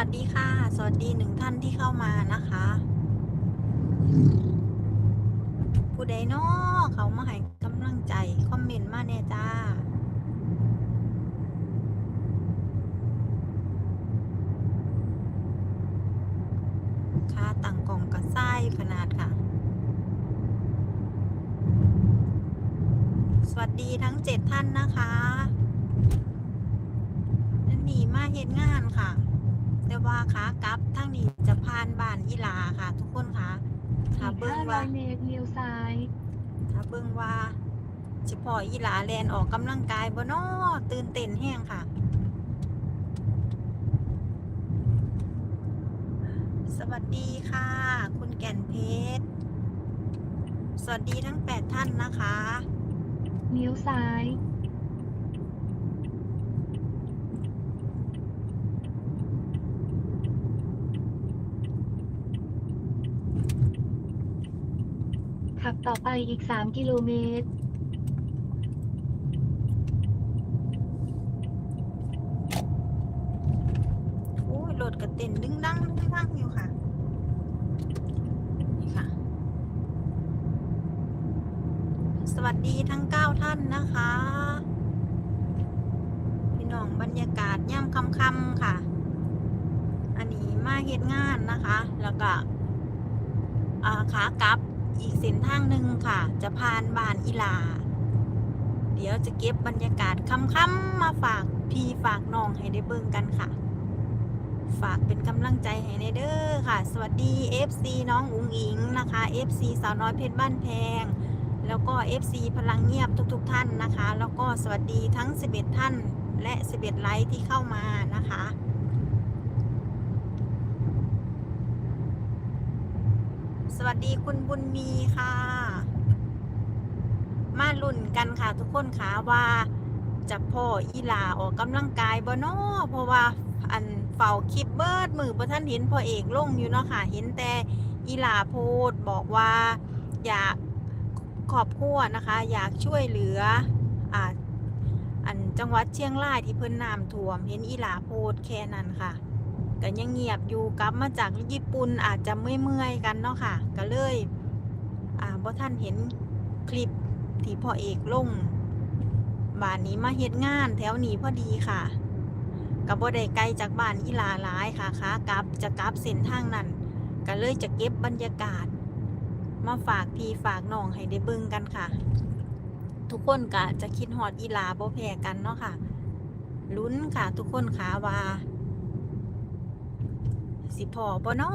สวัสดีค่ะ สวัสดีหนึ่งท่านที่เข้ามานะคะ ผู้ใดเนาะเขามาให้กำลังใจ คอมเมนต์มาแน่จ้าค่าต่างกล่องกับไส้ขนาดค่ะ สวัสดีทั้งเจ็ดท่านนะคะ นั่นนี่มาเฮ็ดงานค่ะ แต่ว่าขากลับทั้งนี้จะผ่านบ้านอีหลาค่ะ ทุกคนค่ะถ้าอีกเบิ่งว่า500เมตรเลี้ยวซ้ายถ้าเบิ่งว่าเฉพาะอีหลาแลนออกกำลังกายบ่น้อตื่นเต้นแห้งค่ะ สวัสดีค่ะ คุณแก่นเพชร สวัสดีทั้ง8ท่านนะคะเลี้ยวซ้าย ขับ ต่อไปอีก 3 กิโลเมตร โอ้ยรถกระเต้นดึงดังดึงดังอยู่ค่ะ นี่ค่ะ สวัสดีทั้ง 9 ท่านนะคะ พี่น้องบรรยากาศย่ำค่ำๆค่ะ อันนี้มาเฮ็ดงานนะคะ แล้วก็อาขากลับ อีกเส้นทางหนึ่งค่ะ จะผ่านบ้านอีลา เดี๋ยวจะเก็บบรรยากาศค่ำๆมาฝากพี่ฝากน้องให้ได้เบิ่งกันค่ะ ฝากเป็นกำลังใจให้ในเด้อค่ะ สวัสดี FC น้องอุ๋งอิงนะคะ FC สาวน้อยเพชรบ้านแพง แล้วก็ FC พลังเงียบทุกๆ ท่านนะคะ แล้วก็สวัสดีทั้ง 11 ท่านและ 11 ไลค์ที่เข้ามานะคะ สวัสดีคุณบุญมีค่ะ มาลุ่นกันค่ะทุกคนค่ะว่าจะพ่ออีหลาออกกำลังกายบ่นาะเพราะว่าอันเฝ้าคลิปเบิดมือบ่ท่านเห็นพ่อเอกลงอยู่เนาะค่ะ เห็นแต่อีหลาโพดบอกว่าอยากขอบครัวนะคะ อยากช่วยเหลืออ่าอันจังหวัดเชียงรายที่เพิ่นน้ำท่วม เห็นอีหลาโพดแค่นั้นค่ะ ก็ยังเงียบอยู่กลับมาจากญี่ปุ่นอาจจะเมื่อยๆกันเนาะค่ะ ก็เลยอ่าบ่ท่านเห็นคลิปที่พ่อเอกลงบ้านนี้มาเฮ็ดงานแถวนี้พอดีค่ะก็บ่ได้ไกลจากบ้านอีหลาหลายค่ะขากลับจะกลับเส้นทางนั้นก็เลยจะเก็บบรรยากาศ มาฝากพี่ฝากน้องให้ได้เบิ่งกันค่ะ ทุกคนก็จะคิดฮอดอีหลาบ่แพ้กันเนาะค่ะลุ้นค่ะทุกคนค่ะว่า สิพอบ่เนาะ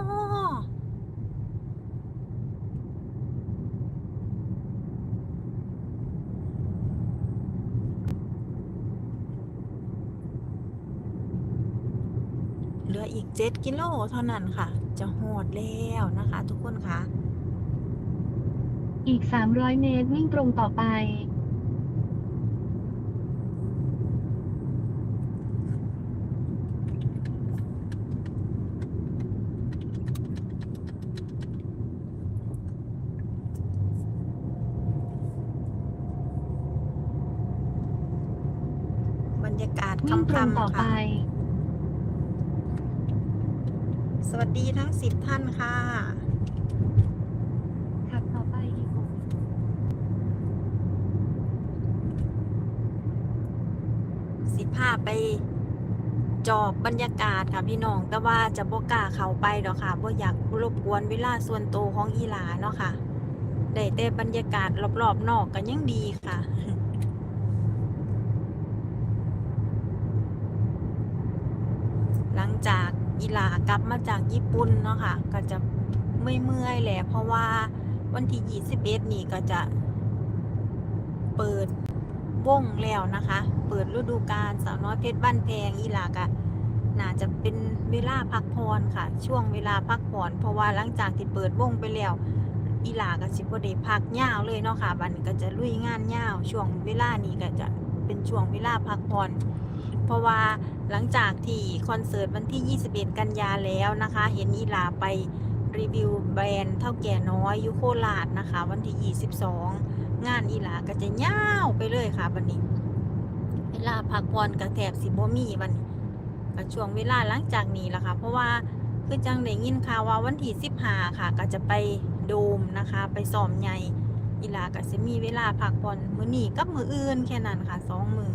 เหลืออีก 7 กิโลเท่านั้นค่ะ จะหอดแล้วนะคะ ทุกคนค่ะอีก 300 เมตร วิ่งตรงต่อไป บรรยากาศ วิ่ง ตรงค่ำต่อๆไปค่ะสวัสดีทั้ง10ท่านค่ะขับต่อไปอีกหกสิพาไป จอบบรรยากาศค่ะพี่น้อง แต่ว่าจะบ่กล้าเข้าไปดอกค่ะบ่อยากรบกวนเวลาส่วนตัวของอีหลาเนาะค่ะ ได้แต่บรรยากาศรอบๆนอกก็ยังดีค่ะ หลังจา กอีหลากลับมาจากญี่ปุ่นเนาะค่ะก็จะเมื่อยๆแหละเพราะว่าวันที่21นี่ก็จะเปิดวงแล้วนะคะ เปิดฤดูกาลสาวน้อยเพชรบ้านแพงอีหลากะน่าจะเป็นเวลาพักผ่อนค่ะ ช่วงเวลาพักผ่อนเพราะว่าหลังจากที่เปิดวงไปแล้วอีหลาก็สิบ่ได้พักยาวเลยเนาะค่ะบันก็จะลุยงานยาวช่วงเวลานี้ก็จะเป็นช่วงเวลาพักผ่อน เพราะว่าหลังจากที่คอนเสิร์ตวันที่ 21 กันยาแล้วนะคะ เห็นอีหลาไปรีวิวแบรนด์เท่าแก่น้อยยูโคราชนะคะ วันที่ 22 งานอีหลาก็จะยาวไปเลยค่ะวันนี้ เวลาพักผ่อนก็แทบสิบมีวันนี้กับช่วงเวลาหลังจากนี้ละค่ะ เพราะว่าคือจังได้ยินข่าวว่าวันที่15ค่ะ ก็จะไปโดมนะคะ ไปซ้อมใหญ่อีหลาก็สิมีเวลาพักผ่อนมื้อนี้กับมื้ออื่นแค่นั้นค่ะสองมือ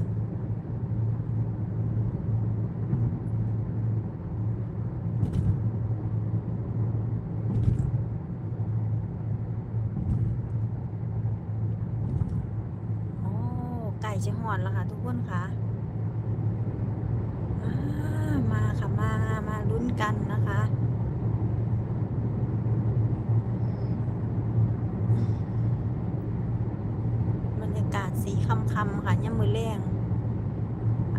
โอ้ไก่จะหอนแล้วค่ะ ทุกคนค่ะอ่ามาค่ะ มา มาลุ้นกันนะคะ บรรยากาศสีคำคำๆค่ะย่ำมือแรง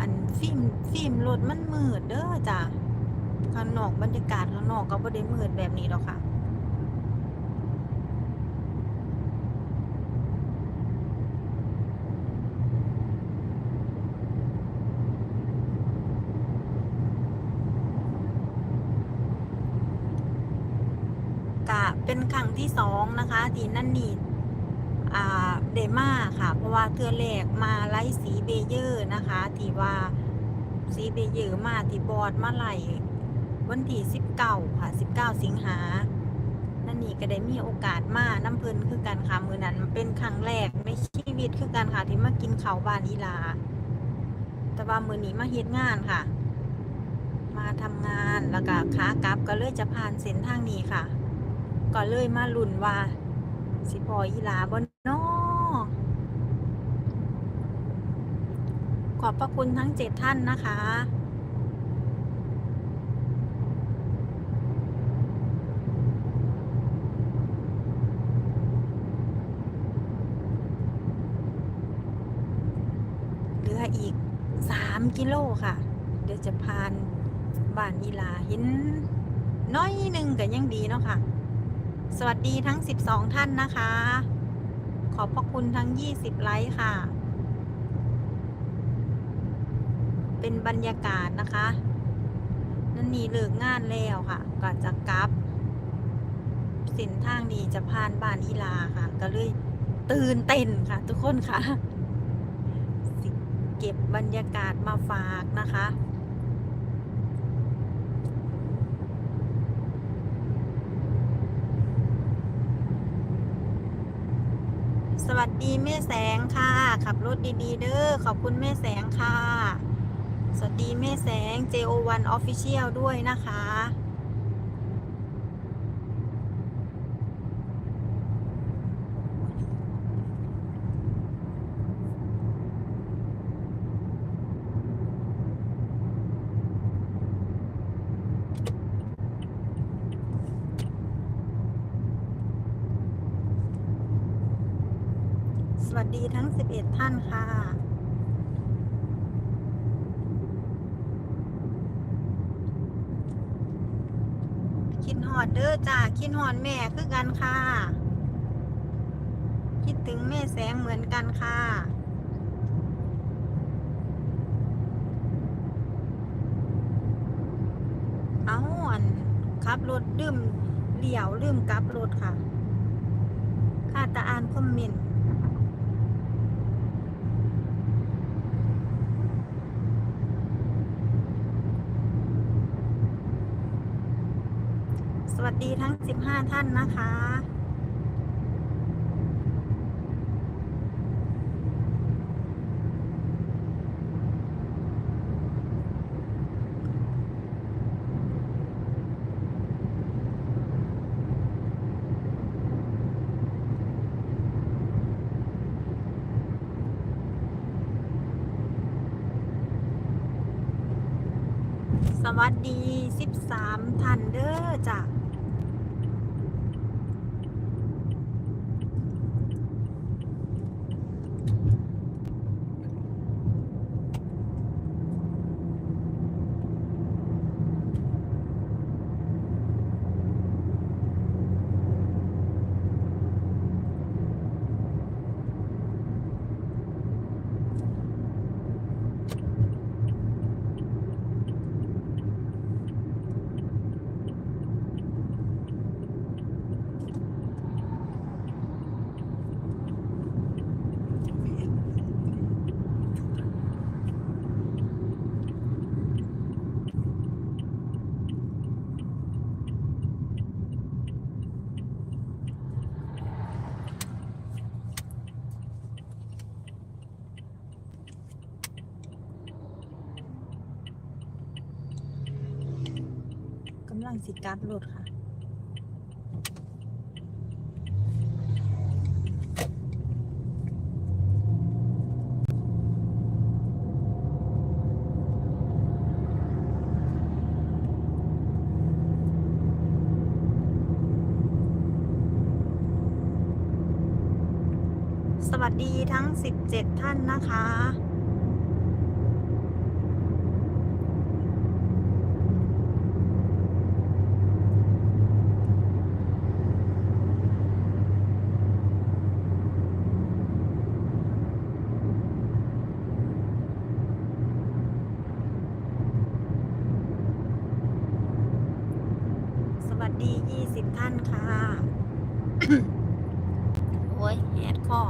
อัน ฟิล์มฟิล์มรถมันมืดเด้อจ้ะข้างนอกบรรยากาศข้างนอกก็บ่ได้มืดแบบนี้หรอกค่ะกะเป็นครั้งที่สองนะคะที่นั่นนี่เดมาค่ะ เพราะว่าเทือแรกมาไล่สีเบเยอร์นะคะ ที่ว่า สีเบเยอร์มาที่บอร์ดมาไหลวันที่สิบเก้าค่ะสิบเก้าสิงหานั่นนี่ก็ได้มีโอกาสมาน้ำเพลินคือกันค่ะมือนั้นเป็นครั้งแรกในชีวิตคือกันค่ะที่มากินเขาวบานอีลา แต่ว่ามือนี้มาเฮ็ดงานค่ะ มาทำงานแล้วก็ขากลับก็เลยจะผ่านเส้นทางนี้ค่ะ ก็เลยมาลุ้นว่า สิพออีลาบนนอ ขอบพระคุณทั้งเจ็ดท่านนะคะเหลืออีกสามกิโลค่ะ เดี๋ยวจะผ่านบ้านอีลาห็นน้อยหนึ่งก็ยังดีเนาะค่ะ สวัสดีทั้ง 12 ท่านนะคะ ขอบพระคุณทั้ง 20 ไลค์ค่ะ เป็นบรรยากาศนะคะ นั่นนี่เลิกงานแล้วค่ะ ก็จะกลับเส้นทางนี้จะผ่านบ้านอีลาค่ะ ก็เลยตื่นเต้นค่ะ ทุกคนค่ะเก็บบรรยากาศมาฝากนะคะสวัสดีแม่แสงค่ะ ขับรถดีๆเด้อขอบคุณแม่แสงค่ะ สวัสดีแม่แสง JO1 Official ด้วยนะคะ สวัสดีทั้ง 11 ท่านค่ะ คิดหอดเด้อจ้า คิ ดหอนแม่คือกันค่ะ คิดถึงแม่แสงเหมือนกันค่ะเอาอันขับรถลืมเหลี่ยวลืมกลับรถค่ะ ค่าตาอ่านคอมเมนต์ ส วัสดีทั้ง 15 ท่านนะคะ สวัสดี 13 ท่านเด้อจ้ะ ส ลังสิกลับรถค่ะ สวัสดีทั้ง 17 ท่านนะคะ สวัส ดี 20 ท่านค่ะ โอ้ยแหดคอ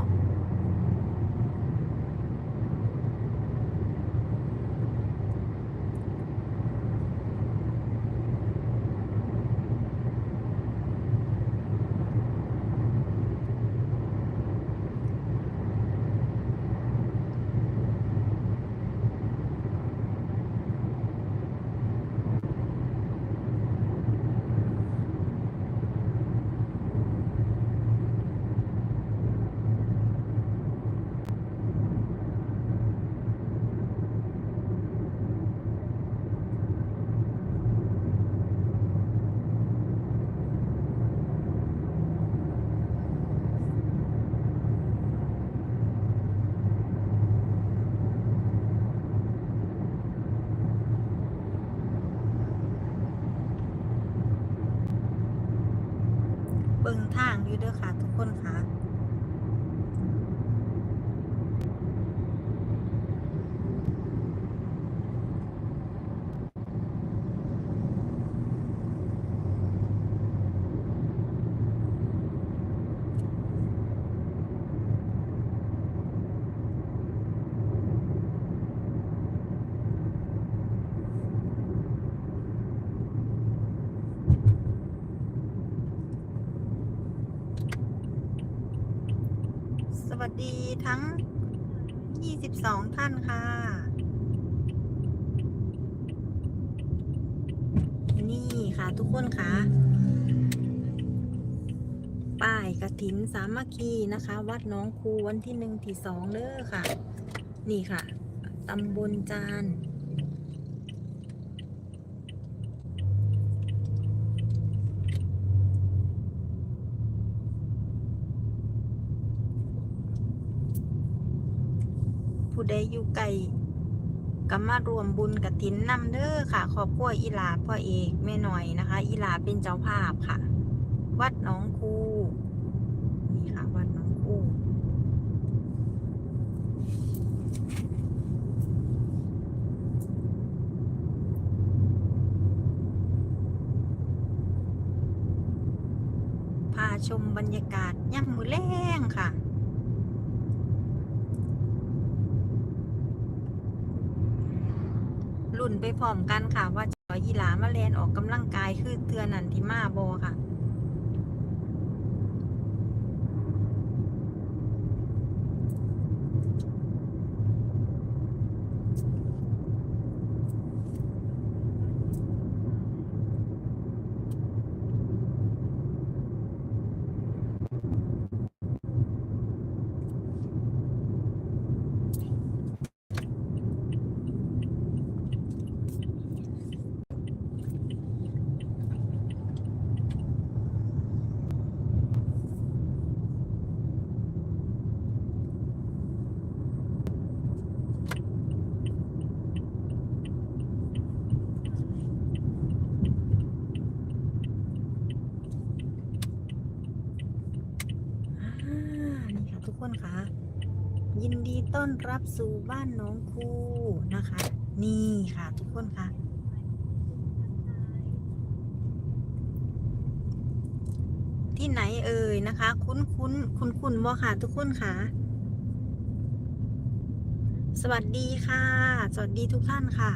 เบิ่งทางอยู่ เด้อค่ะ ทุกคนค่ะ สวัสดี ทั้ง 22 ท่านค่ะ นี่ค่ะทุกคนค่ะ ป้ายกระถินสามัคคีนะคะ วัดน้องคูวันที่หนึ่งที่สองเด้อค่ะ นี่ค่ะ ตำบลจาน ผู้ใดอยู่ไกลก็มารวมบุญกับถินนำเด้อค่ะครอบครัวอีหลาพ่อเอกแม่หน่อยนะคะ อีหลาเป็นเจ้าภาพค่ะ วัดหน้องคูนี่ค่ะ วัดหน้องคูพาชมบรรยากาศย่ำมือแรงค่ะ รุ่นไปพร้อมกันค่ะ ว่าจะเอยีหลามาแลนออกกำลังกายคือเทือนันทิมาโบค่ะ อ่านี่ค่ะทุกคนค่ะ ยินดี ต้อนรับสู่บ้านน้องคูนะคะ นี่ค่ะทุกคนค่ะ ที่ไหนเอ่ยนะคะ คุ้นคุ้นคุ้นคุ้นบ่ค่ะทุกคนค่ะ สวัสดีค่ะ สวัสดีทุกท่านค่ะ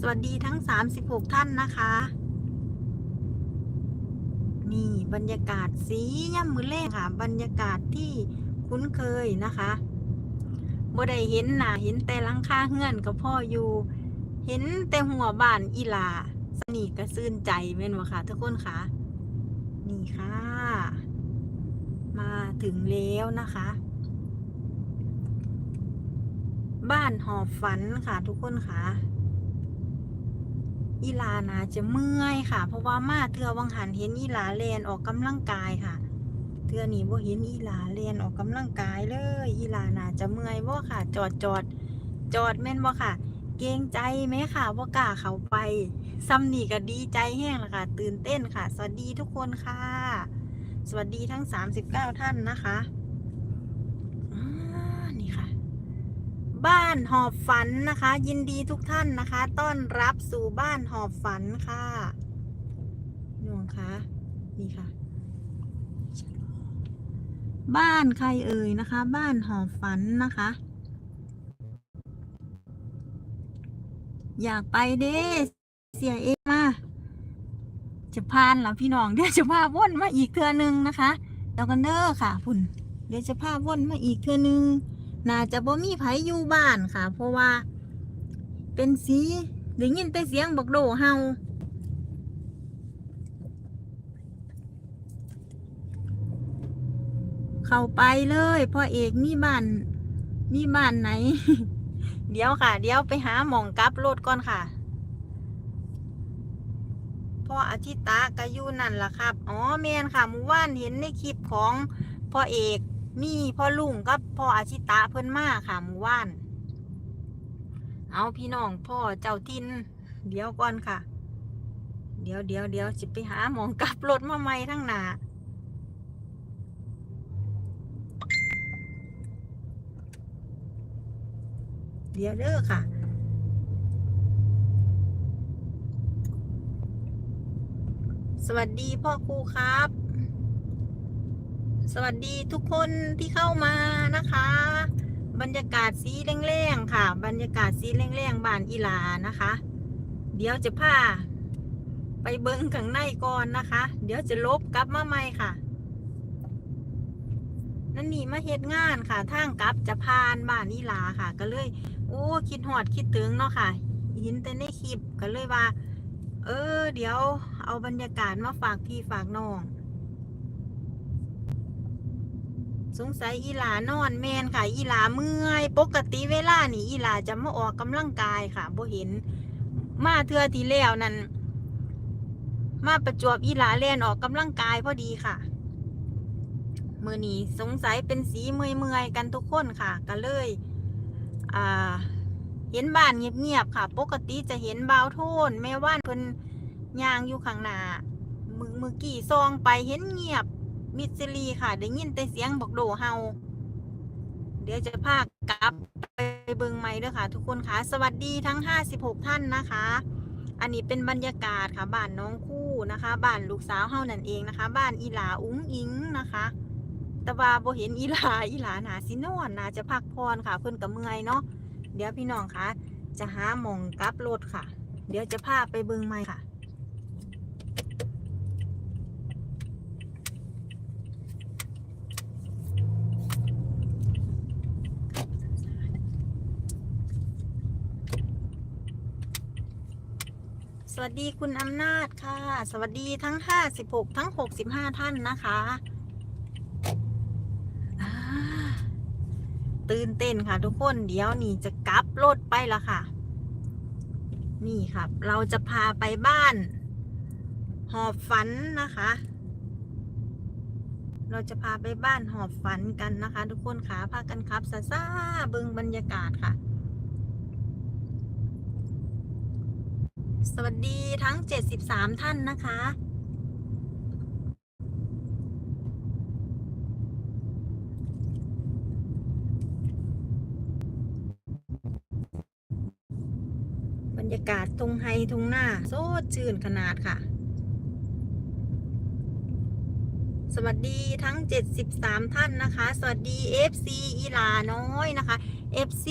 สวัสดีทั้ง 36 ท่านนะคะ นี่บรรยากาศสีย่ำมือเล่ค่ะ บรรยากาศที่คุ้นเคยนะคะบ่ได้เห็นหน้าเห็นแต่หลังคาเฮือนกับพ่ออยู่ เห็นแต่หัวบ้านอีหลาสนิทกระซื่นใจแม่นบ่ค่ะทุกคนค่ะ นี่ค่ะ มาถึงแล้วนะคะ บ้านหอบฝันค่ะทุกคนค่ะ อีลานาจะเมื่อยค่ะ เพราะว่ามาเทือวังหันเห็นอีลาเรียนออกกำลังกายค่ะ เทือนี้บ่เห็นอีลาเรียนออกกำลังกายเลย อีลานาจะเมื่อยบ่ค่ะ จอดจอดจอดแม่นบ่ค่ะ เกรงใจไหมค่ะบ่กล้าเขาไปซ้ำนี่ก็ดีใจแห้งละค่ะ ตื่นเต้นค่ะ สวัสดีทุกคนค่ะ สวัสดีทั้ง 39 ท่านนะคะอ่านี่ค่ะ บ้านหอบฝันนะคะ ยินดีทุกท่านนะคะ ต้อนรับสู่บ้านหอบฝันค่ะหน่วงคะนี่ค่ะ บ้านใครเอ่ยนะคะ บ้านหอบฝันนะคะ อยากไปเด้เสียเองมาจะพานเหรอพี่น้องเดี๋ยวจะพาว่นมาอีกเทือนึงนะคะเดี๋ยวกันเด้อค่ะพุ่นเดี๋ยวจะพาว่นมาอีกเทือนึง น่าจะบ่มีไผอยู่บ้านค่ะ เพราะว่า เป็นสีได้ยินแต่เสียงบักโดเฮาเข้าไปเลยพ่อเอกมีบ้าน มีบ้านไหน เดี๋ยวค่ะ เดี๋ยวไปหาหมองกลับรถก่อนค่ะพ่ออาทิตากะยูนั่นล่ะครับ อ๋อแมนค่ะมื่อวานเห็นในคลิปของพ่อเอก มีพ่อลุงกับพ่ออาชิตะเพิ่นมาค่ะหมู่ว่าน เอาพี่น้องพ่อเจ้าทิน เดี๋ยวก่อนค่ะ เดี๋ยวเดี๋ยวเดี๋ยวจะไปหาหมองกลับรถมาใหม่ทั้งหนาเดี๋ยวเด้อค่ะสวัสดีพ่อครูครับ สวัสดีทุกคนที่เข้ามานะคะ บรรยากาศสีแรงๆค่ะ บรรยากาศสีแรงๆบ้านอีลานะคะ เดี๋ยวจะพาไปเบิ้งข้างในก่อนนะคะ เดี๋ยวจะลบกลับมาใหม่ค่ะ นั่นนี่มาเฮ็ดงานค่ะทางกลับจะพานบ้านอีลาค่ะ ก็เลย โอ้คิดหอดคิดถึงเนาะค่ะเห็นแต่ในคลิปก็เลยว่า เออ เดี๋ยวเอาบรรยากาศมาฝากพี่ฝากน้อง สงสัยอีหลานอนแมนค่ะ อีหลาเมื่อยปกติเวลานี่อีหลาจะมาออกกำลังกายค่ะบ่เห็น มาเทือที่แล้วนั่นมาประจวบอีหลาเล่นออกกำลังกายพอดีค่ะมือนี้สงสัยเป็นสีเมื่อยๆกันทุกคนค่ะก็เลยอ่าเห็นบ้านเงียบๆค่ะ ปกติจะเห็นบาวโทนแม่ว่านเพิ่นย่างอยู่ข้างหน้ามือมือกี่ซองไปเห็นเงียบ มิดซิลีค่ะ ได้ยินแต่เสียงบอกโดเฮา เดี๋ยวจะพากลับไปเบิงไม้ด้วยค่ะ ทุกคนค่ะ สวัสดีทั้ง 56 ท่านนะคะ อันนี้เป็นบรรยากาศค่ะ บ้านน้องคู่นะคะ บ้านลูกสาวเฮานั่นเองนะคะ บ้านอีหลาอุ้งอิงนะคะ แต่ว่าโบเห็นอีหลาอีหลาหนาสินอนนาจะพักพรค่ะ เพิ่อนก็เมื่อยเนาะ เดี๋ยวพี่น้องคะจะหาหมองกลับรถค่ะ เดี๋ยวจะพาไปเบิงไม้ค่ะ ส วัสดีคุณอำนาจค่ะ สวัสดีทั้ง56ทั้ง65ท่านนะคะตื่นเต้นค่ะทุกคนเดี๋ยวนี่จะกลับรถไปละค่ะ นี่ครับ เราจะพาไปบ้าน หอบฝันนะคะ เราจะพาไปบ้านหอบฝันกันนะคะ ทุกคนขาพากันครับซาซาเบิงบรรยากาศค่ะ สวัสดีทั้ง 73 ท่านนะคะ บรรยากาศทงไฮทงหน้า โซดชื่นขนาดค่ะ สวัสดีทั้ง 73 ท่านนะคะ สวัสดี FC อีลาน้อยนะคะ FC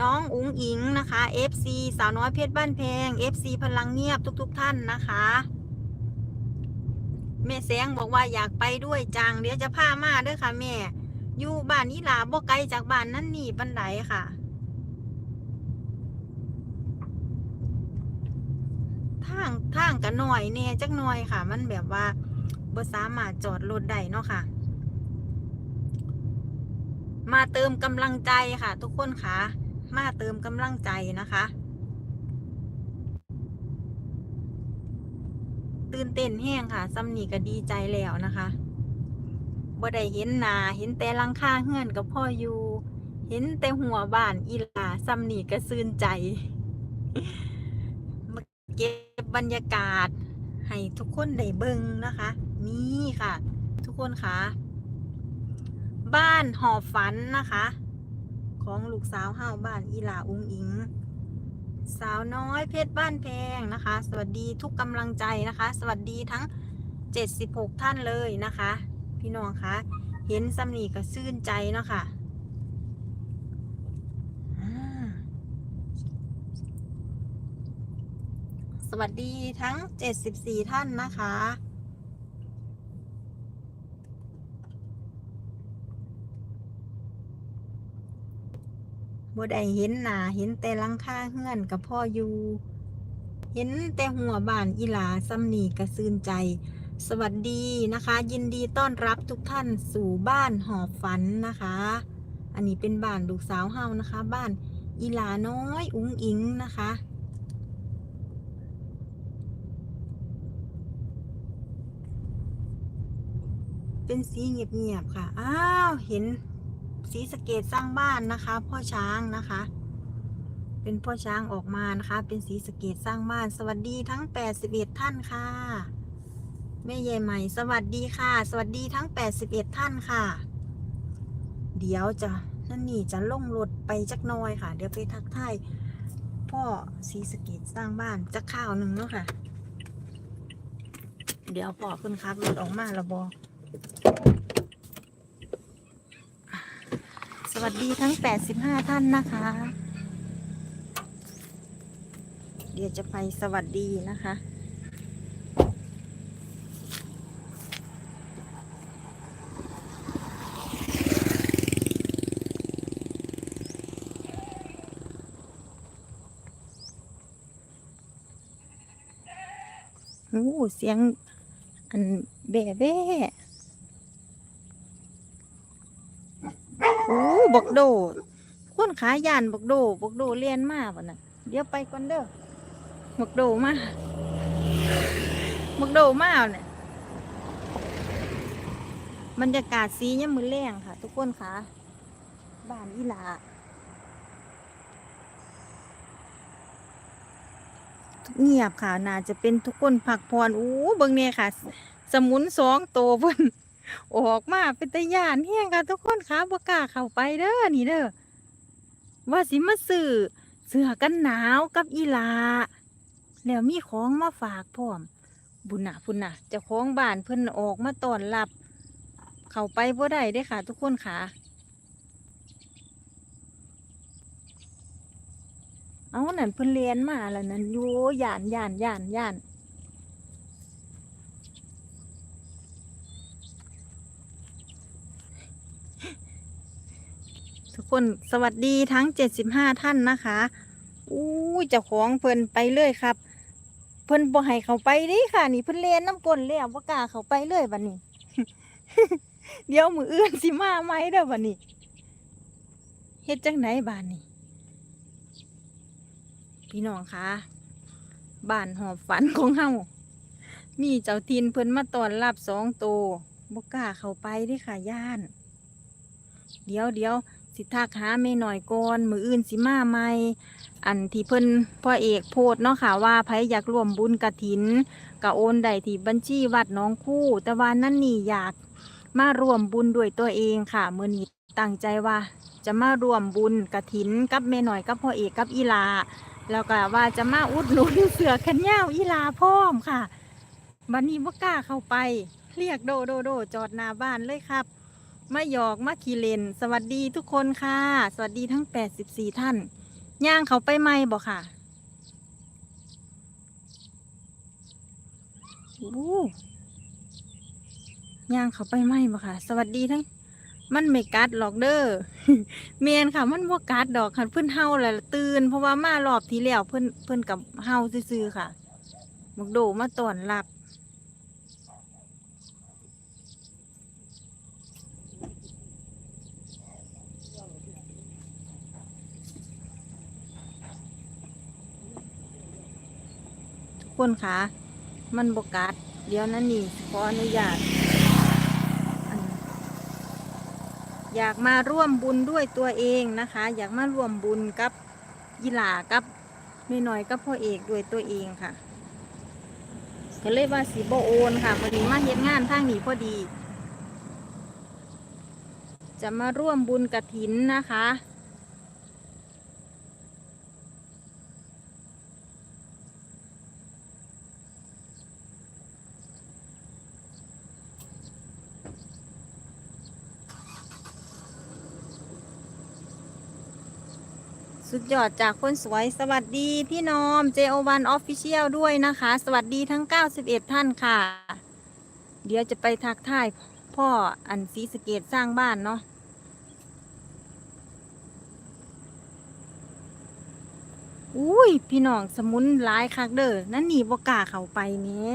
น้องอุ๋งอิงนะคะ FC สาวน้อยเพชรบ้านแพง FC พลังเงียบทุก ๆทท่านนะคะแม่แสงบอกว่าอยากไปด้วยจังเดี๋ยวจะพามาเด้วยค่ะแม่อยู่บ้านอีหลาบ่ไกลจากบ้านนั่นนี่บันไดค่ะ ทางทางก็น้อยแน่จักหน่อยค่ะ มันแบบว่าบ่สามารถจอดรถได้เนาะค่ะ มาเติมกำลังใจค่ะ ทุกคนค่ะ มาเติมกำลังใจนะคะ ตื่นเต้นแห้งค่ะซัมนี่ก็ดีใจแล้วนะคะบ่ได้เห็นหนาเห็นแต่ลังคาเฮือนกับพ่ออยู่เห็นแต่หัวบ้านอีหลาซัมนี่ก็ซื่นใจมาเก็บบรรยากาศ ให้ทุกคนได้เบิ่งนะคะ นี่ค่ะ ทุกคนค่ะบ้านหอบฝันนะคะ ของลูกสาวเฮาบ้านอีหลาอุ้งอิง สาวน้อยเพชรบ้านแพงนะคะ สวัสดีทุกกำลังใจนะคะ สวัสดีทั้ง 76 ท่านเลยนะคะ พี่น้องคะเห็นซัมนี่ก็ซื่นใจเนาะค่ะอ่าสวัสดีทั้ง 74 ท่านนะคะ บ่ได้เห็นหน้าเห็นแต่หลังคาเฮือนกับพ่ออยู่ เห็นแต่หัวบ้านอีหลาซัมนีกระซืนใจ สวัสดีนะคะ ยินดีต้อนรับทุกท่านสู่บ้านหอบฝันนะคะ อันนี้เป็นบ้านลูกสาวเฮานะคะ บ้านอีหลาน้อยอุ้งอิงนะคะเป็นสีเงียบๆค่ะ อ้าว เห็น สีสเกตสร้างบ้านนะคะ พ่อช้างนะคะ เป็นพ่อช้างออกมานะคะ เป็นสีสเกตสร้างบ้าน สวัสดีทั้ง81ท่านค่ะแม่ยายใหม่ สวัสดีค่ะ สวัสดีทั้ง81ท่านค่ะ เดี๋ยวจะนั่นนี่จะลงรถไปจักน้อยค่ะ เดี๋ยวไปทักทายพ่อสีสเกตสร้างบ้านจักข้าวหนึ่งเนาะค่ะ เดี๋ยวพ่อขึ้นครับรถออกมาละบอ ส วัสดีทั้ง 85 ท่านนะคะ เดี๋ยวจะไปสวัสดีนะคะ โอ้เสียงอันแบ่แบ่โอ้ บกโดคนขายานบกโดบกโดเรียนมาบ่น่ะ เดี๋ยวไปก่อนเด้อบกโดมาบกโดมาเนี่ยบรรยากาศสีเนี่ยมือแรงค่ะ ทุกคนค่ะบ้านอีหลาเงียบค่ะน่าจะเป็นทุกคนพักผ่อนอู้เบิ่งเนี่ยค่ะ สมุนสองโตเพิ่น ออกมาเป็นตะยานเฮียงค่ะทุกคนค่ะบ่กล้าเข้าไปเด้อนี่เด้อว่าสิมาซื้อเสือกันหนาวกับอีลาแล้วมีของมาฝากพร้อม บุญน่ะพุ่นน่ะเจ้องบ้านเพิ่นออกมาต้อนรับ เข้าไปบ่ได้เด้ค่ะ ทุกคนค่ะ เอานั่นเพิ่นเรียนมาแล้วนั่นโยย่านย่านย่านย่าน ทุกคนสวัสดีทั้ง 75 ท่านนะคะอู้ยเจ้าของเพิ่นไปเลยครับ เพิ่นบ่ให้เขาไปดิค่ะ นี่เพิ่นเรียนน้ำกลนแล้วบ่กล้าเขาไปเลยบัดนี้ เดี๋ยวมืออื่นสิมาไหมเด้อบัดนี้เฮ็ดจังไหนบ้าดนี้ พี่น้องคะบ้านหอบฝันของเฮามีเจ้าทินเพิ่นมาต้อนรับสองโตวบ่กล้าเขาไปเด้ค่ะย่าน เดี๋ยวเดี๋ยว สิทักหาไม่หน่อยก่อนมืออื่นสิมาใหม่อันที่เพิ่นพ่อเอกโพดเนาะค่ะว่าไผอยากร่วมบุญกระถินกะโอนได้ที่บัญชีวัดน้องคู่ แต่ว่านั่นนี่อยากมาร่วมบุญด้วยตัวเองค่ะมือนี้ตั้งใจว่า จะมาร่วมบุญกระถินกับแม่หน่อยกับพ่อเอกกับอีลา แล้วก็ว่าจะมาอุดหนุนเสือแขนยาวอีลาพร้อมค่ะบันนี้บ่ากล้าเข้าไป เรียกโดโดโดจอดหน้าบ้านเลยครับ มาหยอกมาขี่เลนสวัสดีทุกคนค่ะ สวัสดีทั้ง 84 ท่าน ย่างเขาไปไหมบ่ค่ะอู้ย่างเขาไปไหมบ่ค่ะ สวัสดีทั้ง มันไม่กัดหรอกเด้อเมียนค่ะ มันบ่กัดดอกค่ะเพิ่นเฮาแหละตื่น เพราะว่ามารอบที่แล้วเพิ่นเพิ่นกับเฮาซื่อๆค่ะบักโดมาต้อนรับ คนคะมันบกัด เดี๋ยวนั้นนี่ขออนุญาตอยากมาร่วมบุญด้วยตัวเองนะคะ อยากมาร่วมบุญกับยิหลากับแม่น้อยกับพ่อเอกด้วยตัวเองค่ะ ก็เลยว่าสีโบโอนค่ะพอดีมาเฮ็ดงานทางนี้พอดี จะมาร่วมบุญกระถินนะคะ ยอดจากคนสวย สวัสดีพี่นอม JO1 Official ด้วยนะคะ สวัสดีทั้ง 91 ท่านค่ะ เดี๋ยวจะไปทักทายพ่ออันซีสเกตสร้างบ้านเนาะอุ้ย พี่น้องสมุนหลายคักเด้อนั่นหนีบกาเขาไปเนี้